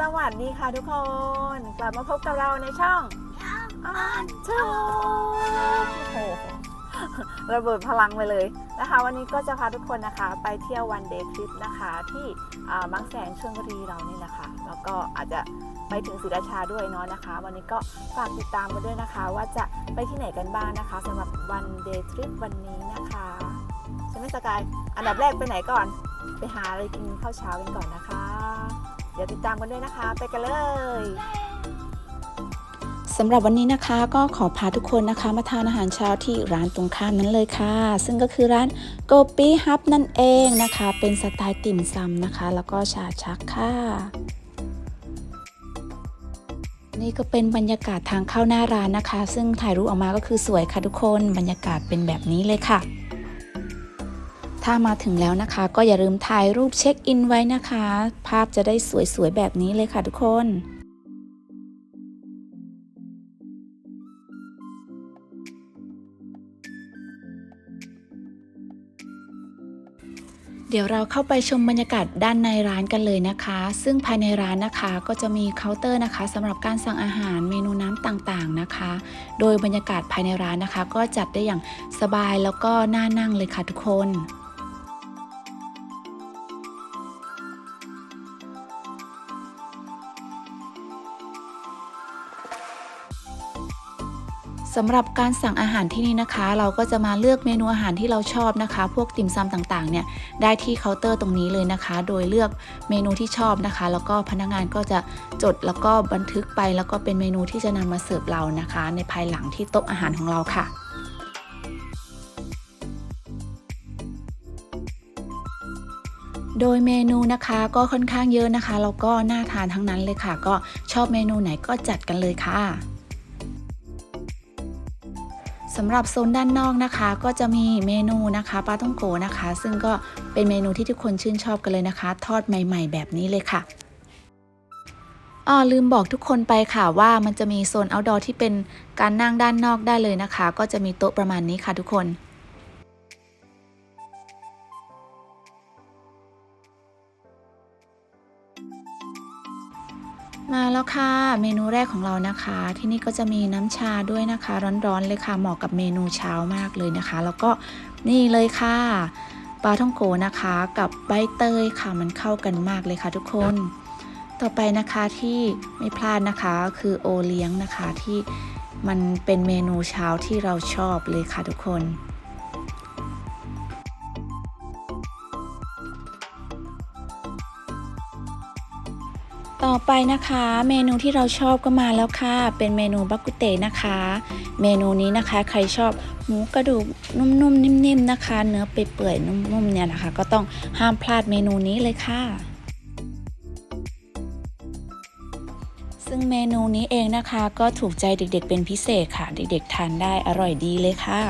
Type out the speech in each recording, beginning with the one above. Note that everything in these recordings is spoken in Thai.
สวัสดีค่ะทุกคน กลับมาพบกับเราในช่องอ่านชอบโอ้โหระเบิดพลังไปเลยนะคะ วันนี้ก็จะพาทุกคนนะคะ ไปเที่ยววันเดย์ทริปนะคะ ที่อ่าบางแสนชลบุรีเรานี่แหละค่ะแล้วก็อาจจะไปถึงศรีราชาด้วยเนาะนะคะ วันนี้ก็ฝากติดตามมาด้วยนะคะ ว่าจะไปที่ไหนกันบ้างนะคะสำหรับวันเดย์ทริปวันนี้นะคะใช่ไหมสกายอันดับแรกไปไหนก่อน ไปหาอะไรกินข้าวเช้ากันก่อนนะคะ เดี๋ยวติดตามกันด้วยนะคะ ไปกันเลยสำหรับวันนี้นะคะก็ขอพาทุกคนนะคะ มาทานอาหารเช้าที่ร้านตรงข้ามนั้นเลยค่ะ ซึ่งก็คือร้านโกปี้ฮับนั่นเองนะคะ เป็นสไตล์ติ่มซำนะคะ แล้วก็ชาชักค่ะนี่ก็เป็นบรรยากาศทางเข้าหน้าร้านนะคะ ซึ่งถ่ายรูปออกมาก็คือสวยค่ะทุกคนบรรยากาศเป็นแบบนี้เลยค่ะ ถ้ามาถึงแล้วนะคะ ก็อย่าลืมถ่ายรูปเช็คอินไว้นะคะ ภาพจะได้สวยๆแบบนี้เลยค่ะทุกคนเดี๋ยวเราเข้าไปชมบรรยากาศด้านในร้านกันเลยนะคะ ซึ่งภายในร้านนะคะก็จะมีเคาน์เตอร์นะคะสำหรับการสั่งอาหารเมนูน้ำต่างๆนะคะ โดยบรรยากาศภายในร้านนะคะ ก็จัดได้อย่างสบายแล้วก็น่านั่งเลยค่ะทุกคน สำหรับการสั่งอาหารที่นี่นะคะ เราก็จะมาเลือกเมนูอาหารที่เราชอบนะคะ พวกติ่มซำต่างๆเนี่ยได้ที่เคาน์เตอร์ตรงนี้เลยนะคะ โดยเลือกเมนูที่ชอบนะคะ แล้วก็พนักงานก็จะจดแล้วก็บันทึกไป แล้วก็เป็นเมนูที่จะนำมาเสิร์ฟเรานะคะ ในภายหลังที่โต๊ะอาหารของเราค่ะโดยเมนูนะคะก็ค่อนข้างเยอะนะคะแล้วก็น่าทานทั้งนั้นเลยค่ะ ก็ชอบเมนูไหนก็จัดกันเลยค่ะ สำหรับโซนด้านนอกนะคะ ก็จะมีเมนูนะคะปลาท่องโกนะคะ ซึ่งก็เป็นเมนูที่ทุกคนชื่นชอบกันเลยนะคะ ทอดใหม่ ๆ แบบนี้เลยค่ะอ๋อลืมบอกทุกคนไปค่ะว่ามันจะมีโซนอ outdoor ที่เป็นการนั่งด้านนอกได้เลยนะคะ ก็จะมีโต๊ะประมาณนี้ค่ะทุกคน มาแล้วค่ะเมนูแรกของเรานะคะ ที่นี่ก็จะมีน้ำชาด้วยนะคะ ร้อนๆเลยค่ะเหมาะกับเมนูเช้ามากเลยนะคะ แล้วก็นี่เลยค่ะปลาท่องโกนะคะ กับใบเตยค่ะมันเข้ากันมากเลยค่ะ ทุกคน ต่อไปนะคะที่ไม่พลาดนะคะคือโอเลี้ยงนะคะที่มันเป็นเมนูเช้าที่เราชอบเลยค่ะทุกคน ต่อไปนะคะ เมนูที่เราชอบก็มาแล้วค่ะ เป็นเมนูบักกุเตนะคะ เมนูนี้นะคะใครชอบหมูกระดูกนุ่มๆนิ่มๆนะคะ เนื้อเปื่อยๆนุ่มๆเนี่ยนะคะ ก็ต้องห้ามพลาดเมนูนี้เลยค่ะ ซึ่งเมนูนี้เองนะคะก็ถูกใจเด็กๆเป็นพิเศษค่ะ เด็กๆทานได้อร่อยดีเลยค่ะ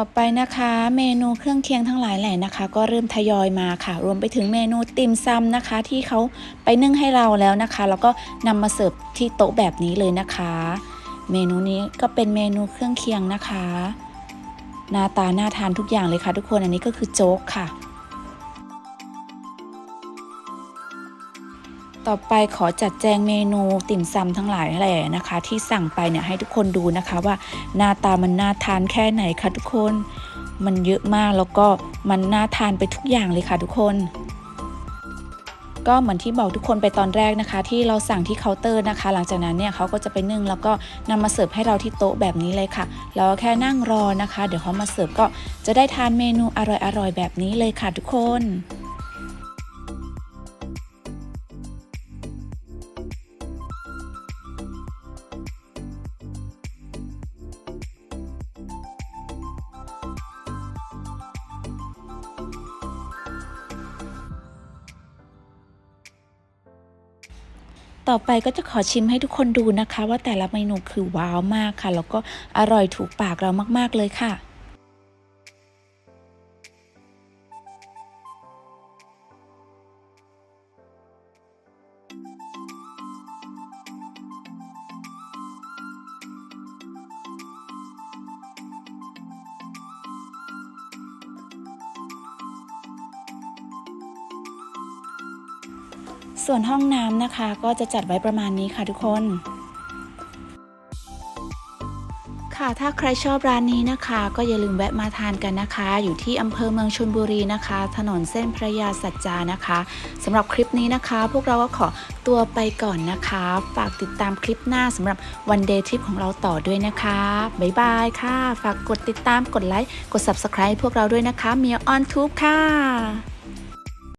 ต่อไปนะคะเมนูเครื่องเคียงทั้งหลายแหล่นะคะ ก็เริ่มทยอยมาค่ะ รวมไปถึงเมนูติ่มซำนะคะ ที่เขาไปนึ่งให้เราแล้วนะคะ แล้วก็นำมาเสิร์ฟที่โต๊ะแบบนี้เลยนะคะ เมนูนี้ก็เป็นเมนูเครื่องเคียงนะคะหน้าตาน่าทานทุกอย่างเลยค่ะ ทุกคนอันนี้ก็คือโจ๊กค่ะ ต่อไปขอจัดแจงเมนูติ่มซำทั้งหลายแหล่นะคะ ที่สั่งไปเนี่ยให้ทุกคนดูนะคะว่าหน้าตามันน่าทานแค่ไหนคะทุกคน มันเยอะมากแล้วก็มันน่าทานไปทุกอย่างเลยค่ะทุกคน ก็เหมือนที่บอกทุกคนไปตอนแรกนะคะ ที่เราสั่งที่เคาน์เตอร์นะคะ หลังจากนั้นเนี่ยเขาก็จะไปนึ่งแล้วก็นำมาเสิร์ฟให้เราที่โต๊ะแบบนี้เลยค่ะเราก็แค่นั่งรอนะคะ เดี๋ยวเขามาเสิร์ฟก็จะได้ทานเมนูอร่อยๆแบบนี้เลยค่ะทุกคน ต่อไปก็จะขอชิมให้ทุกคนดูนะคะ ว่าแต่ละเมนูคือว้าวมากค่ะ แล้วก็อร่อยถูกปากเรามากๆเลยค่ะ ส่วนห้องน้ำนะคะก็จะจัดไว้ประมาณนี้ค่ะทุกคน ค่ะถ้าใครชอบร้านนี้นะคะ ก็อย่าลืมแวะมาทานกันนะคะ อยู่ที่อำเภอเมืองชลบุรีนะคะ ถนนเส้นพระยาสัจจานะคะสำหรับคลิปนี้นะคะ พวกเราก็ขอตัวไปก่อนนะคะ ฝากติดตามคลิปหน้าสำหรับวันเดย์ทริปของเราต่อด้วยนะคะบ๊ายบายค่ะ ฝากกดติดตามกดไลค์กด subscribe พวกเราด้วยนะคะเมียออนทูบค่ะ